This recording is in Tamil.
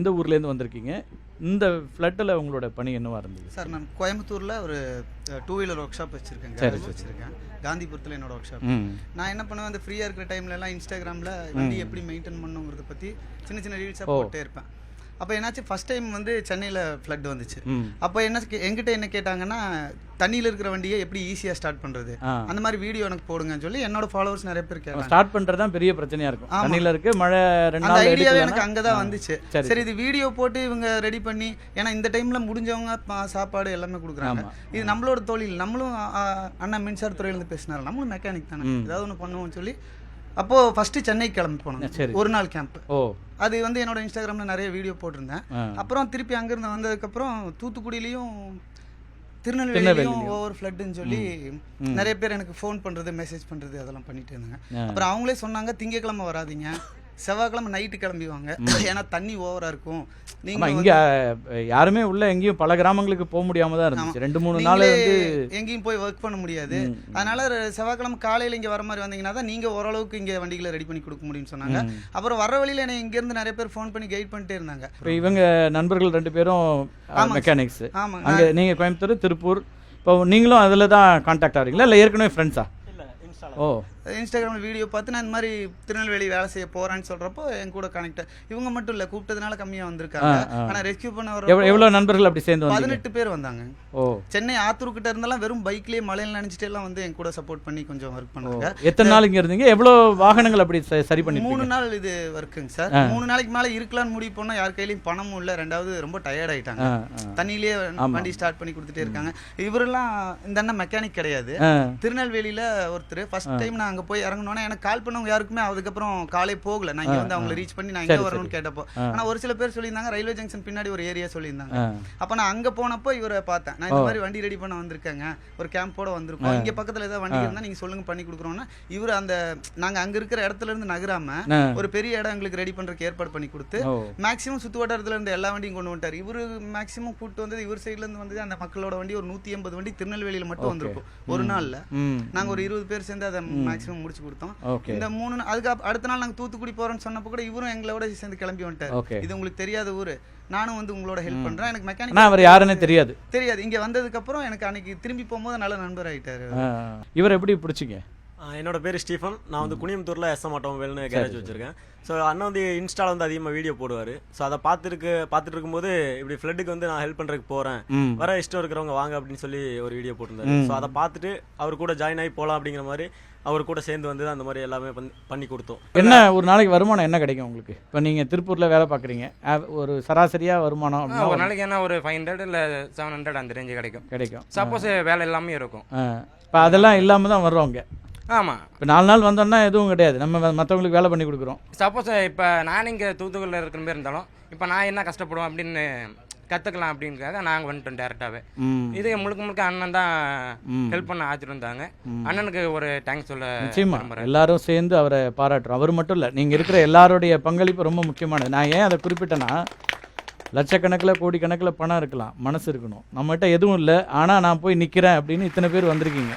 இந்த ஊர்லேருந்து வந்திருக்கீங்க? இந்த ஃப்ளட்டில் உங்களோட பணி என்னவா இருந்தது? சார் நான் கோயம்புத்தூரில் ஒரு டூ வீலர் ஒர்க் ஷாப் வச்சுருக்கேன் கேரேஜ் வச்சுருக்கேன். காந்திபுரத்தில் என்னோட ஒர்க் ஷாப் நான் என்ன பண்ணுவேன் அந்த ஃப்ரீயாக இருக்கிற டைம்ல எல்லாம் இன்ஸ்டாகிராமில் வண்டி எப்படி மெயின்டைன் பண்ணுங்கிறத பற்றி சின்ன சின்ன ரீல்ஸாக போட்டே இருப்பேன். அப்போ என்னாச்சு? ஃபர்ஸ்ட் டைம் வந்து சென்னையில் ஃப்ளட் வந்துச்சு. அப்போ என்ன என்கிட்ட என்ன கேட்டாங்கன்னா தண்ணியில் இருக்கிற வண்டியை எப்படி ஈஸியாக ஸ்டார்ட் பண்ணுறது அந்த மாதிரி வீடியோ எனக்கு போடுங்கன்னு சொல்லி என்னோட ஃபாலோவர்ஸ் நிறைய பேர் கேட்டாங்க. ஸ்டார்ட் பண்ணுறது தான் பெரிய பிரச்சனையாக இருக்கும். தண்ணியில் இருக்கு மழை ரெண்டு அந்த ஐடியாவே எனக்கு அங்கே தான் வந்துச்சு. சரி இது வீடியோ போட்டு இவங்க ரெடி பண்ணி ஏன்னா இந்த டைம்ல முடிஞ்சவங்க சாப்பாடு எல்லாமே கொடுக்குறாங்க. இது நம்மளோட தொழில். நம்மளும் அண்ணா மின்சாரத்துறையிலேருந்து பேசினார். நம்மளும் மெக்கானிக் தானே. ஏதாவது ஒன்று பண்ணுவோம்னு சொல்லி அப்போ ஃபர்ஸ்ட் சென்னை கிளம்பி போனோம். சரி. ஒரு நாள் கேம்ப் ஓ. அது வந்து என்னோட இன்ஸ்டாகிராம்ல நிறைய வீடியோ போட்டிருந்தேன். அப்புறம் திருப்பி அங்கிருந்து வந்ததுக்கப்புறம் தூத்துக்குடியிலையும் திருநெல்வேலியிலையும் திருநெல்வேலியிலயும். ஓவர் ஃப்ளட்டுன்னு சொல்லி. நிறைய பேர் எனக்கு ஃபோன் பண்றது மெசேஜ் பண்றது அதெல்லாம் பண்ணிட்டு இருந்தாங்க. அப்புறம் அவங்களே சொன்னாங்க திங்கக்கிழமை வராதீங்க. செவ்வாய்க்கிழமை நைட்டு கிளம்பிவாங்க ஏன்னா தண்ணி ஓவரா இருக்கும். நீங்க இங்க யாருமே உள்ள எங்கேயும் பல கிராமங்களுக்கு போக முடியாம தான் இருந்துச்சு. ரெண்டு மூணு நாள் வந்து எங்கேயும் போய் ஒர்க் பண்ண முடியாது. அதனால செவ்வாய்க்கிழமை காலையில இங்க வர மாதிரி வந்தீங்கன்னா தான் நீங்க ஓரளவுக்கு இங்க வண்டிகளை ரெடி பண்ணி கொடுக்க முடியும்னு சொன்னாங்க. அப்புறம் வர வழியில என்னை இங்க இருந்து நிறைய பேர் ஃபோன் பண்ணி கைட் பண்ணிட்டே இருந்தாங்க. இப்போ இவங்க நண்பர்கள் ரெண்டு பேரும். மெக்கானிக்ஸ் அங்க நீங்க கோயம்புத்தூர் திருப்பூர் இப்போ நீங்களும் அதில் தான் காண்டாக்ட் ஆகிறீங்களா இல்லை ஏற்கனவே ஃப்ரெண்ட்ஸா ஓ. இன்ஸ்டாகிராமில் வீடியோ பார்த்து நான் இந்த மாதிரி திருநெல்வேலி வேலை செய்ய போறேன்னு சொல்றப்போ என் கூட கனெக்ட் இவங்க மட்டும் இல்ல கூப்பிட்டதுனால கம்மியா வந்திருக்காங்க. ஆ, ஆ. ஆனா ரெஸ்கியூ பண்ண வர எவ்வளோ நண்பர்கள் அப்படி சேர்ந்து பதினெட்டு பேர் வந்தாங்க. ஓ. சென்னை ஆத்தூர் கிட்ட இருந்தெல்லாம் வெறும் பைக்லயே மலையில நினைச்சிட்டு எல்லாம் வந்து என் கூட சப்போர்ட் பண்ணி கொஞ்சம் ஒர்க் ஓ. பண்ணாங்க. எத்தனை நாள் இங்க இருந்தீங்க? எவ்வளோ வாகனங்கள் அப்படி சரி பண்ணிருப்பீங்க? மூணு நாள் இது ஒர்க்குங்க சார். மூணு நாளைக்கு மேல இருக்கலாம்னு முடிவு பண்ணா யார் கையிலயும் பணமும் இல்ல. ரெண்டாவது ரொம்ப டயர்ட் ஆயிட்டாங்க. தண்ணியிலேயே. வண்டி ஸ்டார்ட் பண்ணி கொடுத்துட்டே இருக்காங்க. இவரெல்லாம் இந்த அண்ணன் மெக்கானிக் கிடையாது. திருநெல்வேலியில ஒருத்தர். ஃபர்ஸ்ட் டைம் நான் அங்க போய் இறங்கணும்னா எனக்கு கால் பண்ணவங்க யாருக்குமே அதுக்கப்புறம் காலே போகல. நான் இங்க வந்து அவங்கள ரீச் பண்ணி நான் எங்க வரணும்னு கேட்டப்போ. ஆ. ஆனா ஒரு சில பேர் சொல்லியிருந்தாங்க ரயில்வே ஜங்ஷன் பின்னாடி ஒரு ஏரியா சொல்லியிருந்தாங்க. அப்ப நான் அங்க போனப்போ இவரை பார்த்தேன். நான் இந்த மாதிரி வண்டி ரெடி பண்ண வந்திருக்கேங்க. ஒரு கேம்போட வந்திருக்கோம். இங்க பக்கத்துல ஏதாவது வண்டி இருந்தா நீங்க சொல்லுங்க பண்ணி கொடுக்குறோம்னா. இவர் அந்த நாங்க அங்க இருக்கிற இடத்துல இருந்து நகராம. ஒரு பெரிய இடம் எங்களுக்கு ரெடி பண்றதுக்கு ஏற்பாடு பண்ணி கொடுத்து மேக்ஸிமம் சுத்து வட்டாரத்துல இருந்து எல்லா வண்டியும் கொண்டு வந்துட்டார். இவரு மேக்ஸிமம் கூட்டு வந்தது இவர் சைடுல இருந்து வந்தது அந்த மக்களோட வண்டி ஒரு நூத்தி எண்பது வண்டி திருநெல்வேலியில மட்டும் வந்திருக்கும். ஒரு நாள்ல. ம். நாங்க ஒரு இருபது பேர் சேர்ந்து அதை மேக்ஸிமம் முடிச்சு கொடுத்தோம். இந்த மூணு அதுக்கு அடுத்த நாள் நாங்க தூத்துக்குடி போறோம்னு சொன்னப்போ கூட இவரும் எங்களோட சேர்ந்து கிளம்பி வந்துட்டார். இது உங்களுக்கு தெரியாத ஊரு. நானும் வந்து உங்களோட ஹெல்ப் பண்றேன். எனக்கு மெக்கானிக் அவர் யாருன்னே தெரியாது. தெரியாது. இங்க வந்ததுக்கு அப்புறம் எனக்கு அன்னைக்கு திரும்பி போகும்போது நல்ல நண்பர் ஆயிட்டாரு. இவர் எப்படி பிடிச்சிங்க? என்னோட பேர் ஸ்டீஃபன். நான் வந்து குனியம்புத்தூரில் எஸ்எம் ஆட்டோமொபைல்னு கேரேஜ் வச்சிருக்கேன். ஸோ அண்ணன் வந்து இன்ஸ்டால வந்து அதிகமாக வீடியோ போடுவார். ஸோ அதை பார்த்துருக்கு பார்த்துட்டு இருக்கும்போது இப்படி ஃப்ளட்டுக்கு வந்து நான் ஹெல்ப் பண்ணுறதுக்கு போகிறேன் வர இஷ்டம் இருக்கிறவங்க வாங்க அப்படின்னு சொல்லி ஒரு வீடியோ போட்டிருந்தாரு. ஸோ அதை பார்த்துட்டு அவர் கூட ஜாயின் ஆகி போகலாம் அப்படிங்கிற மாதிரி அவர் கூட சேர்ந்து வந்து அந்த மாதிரி எல்லாமே பண்ணி- பண்ணி கொடுத்தோம். என்ன ஒரு நாளைக்கு வருமானம் என்ன கிடைக்கும் உங்களுக்கு? இப்போ நீங்கள் திருப்பூரில் வேலை பார்க்குறீங்க. ஒரு சராசரியாக வருமானம் ஒரு நாளைக்கு என்ன ஒரு ஃபைவ் ஹண்ட்ரட் இல்லை செவன் ஹண்ட்ரட் அந்த ரேஞ்சு கிடைக்கும். கிடைக்கும். சப்போஸ் வேலை எல்லாமே இருக்கும். இப்போ அதெல்லாம் இல்லாமல் தான் வர்றோங்க ஆமாம் இப்போ நாலு நாள் வந்தோம்னா எதுவும் கிடையாது. நம்ம மற்றவங்களுக்கு வேலை பண்ணி கொடுக்குறோம். சப்போஸ் இப்போ நான் இங்கே தூத்துக்குடியில் இருக்கிற மாதிரி இருந்தாலும் இப்போ நான் என்ன கஷ்டப்படுவேன் அப்படின்னு கற்றுக்கலாம் அப்படின்றதுக்காக நாங்கள் வந்துட்டோம் டேரெக்டாகவே இது முழுக்க முழுக்க அண்ணன் தான். ஹெல்ப் பண்ண ஆச்சிருந்தாங்க அண்ணனுக்கு ஒரு தேங்க்ஸ் சொல்ல நிச்சயமா. எல்லாரும் சேர்ந்து அவரை பாராட்டுறோம். அவர் மட்டும் இல்லை நீங்கள் இருக்கிற எல்லாருடைய பங்களிப்பு ரொம்ப முக்கியமானது. நான் ஏன் அதை குறிப்பிட்டேன்னா லட்சக்கணக்கில் கோடிக்கணக்கில் பணம் இருக்கலாம். மனசு இருக்கணும். நம்மகிட்ட எதுவும் இல்லை. ஆனால் நான் போய் நிற்கிறேன் அப்படின்னு இத்தனை பேர் வந்திருக்கீங்க.